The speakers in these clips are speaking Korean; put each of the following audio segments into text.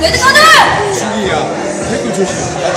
레드카드! 승희야, 댓글 조심. 야,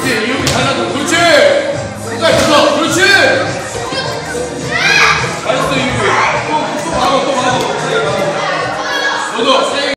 이렇게 잘라줘 그렇지. 너도.